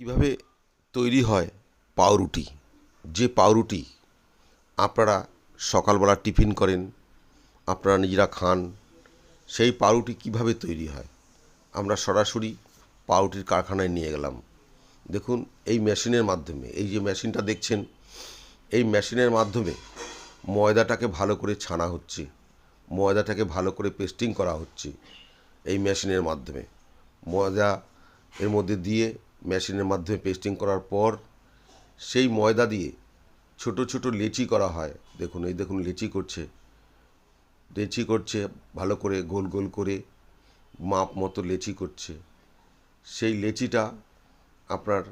কীভাবে তৈরি হয় পাউরুটি? যে পাউরুটি আপনারা সকালবেলা টিফিন করেন, আপনারা নিজেরা খান, সেই পাউরুটি কীভাবে তৈরি হয়? আমরা সরাসরি পাউরুটির কারখানায় নিয়ে গেলাম। দেখুন, এই মেশিনের মাধ্যমে, এই যে মেশিনটা দেখছেন, এই মেশিনের মাধ্যমে ময়দাটাকে ভালো করে ছানা হচ্ছে, ময়দাটাকে ভালো করে পেস্টিং করা হচ্ছে এই মেশিনের মাধ্যমে। ময়দা এর মধ্যে দিয়ে মেশিনের মাধ্যমে পেস্টিং করার পর সেই ময়দা দিয়ে ছোট ছোট লেচি করা হয়। দেখুন, এই দেখুন লেচি করছে। লেচি করছে, ভালো করে গোল গোল করে মাপ মতো লেচি করছে। সেই লেচিটা আপনার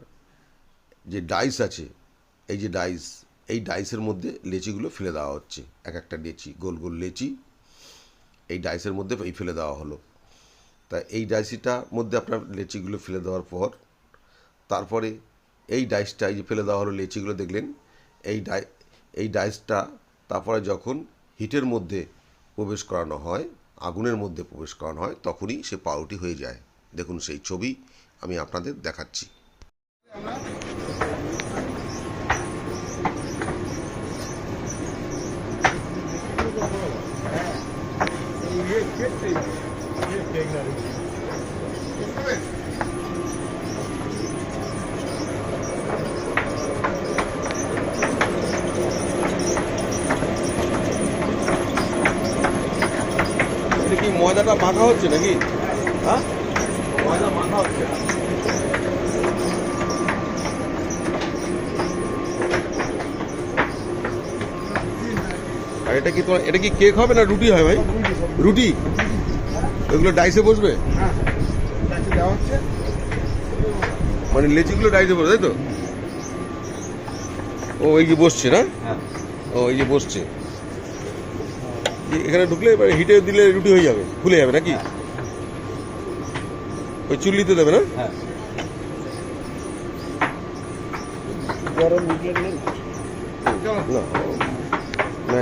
যে ডাইস আছে, এই যে ডাইস এই ডাইসের মধ্যে লেচিগুলো ফেলে দেওয়া হচ্ছে। এক একটা লেচি, গোল গোল লেচি, এই ডাইসের মধ্যে এই ফেলে দেওয়া হলো। তা এই ডাইসিটার মধ্যে আপনার লেচিগুলো ফেলে দেওয়ার পর তারপরে এই ডাইসটা এই যে ফেলে দেওয়া হলো লেচিগুলো দেখলেন এই ডাই এই ডাইসটা তারপরে যখন হিটের মধ্যে প্রবেশ করানো হয় আগুনের মধ্যে প্রবেশ করানো হয় তখনই সে পাউরুটি হয়ে যায় দেখুন সেই ছবি আমি আপনাদের দেখাচ্ছি এটা কি ময়দাটা মাখা হচ্ছে নাকি? হ্যাঁ? ময়দা মাখা হচ্ছে। আর এটা কি তোমার এটা কি কেক হবে না রুটি হয় ভাই? রুটি? ওইগুলো ডাইসে বসবে? মানে লেচিগুলো ডাইসে বসবে তাই তো? ও এই যে বসছে না? হ্যাঁ। ও এই যে বসছে। এখানে ঢুকলে এবার হিটে দিলে রুটি হয়ে যাবে ফুলে যাবে নাকি? ওই চুল্লিতে দেবে না? হ্যাঁ। গরম না। না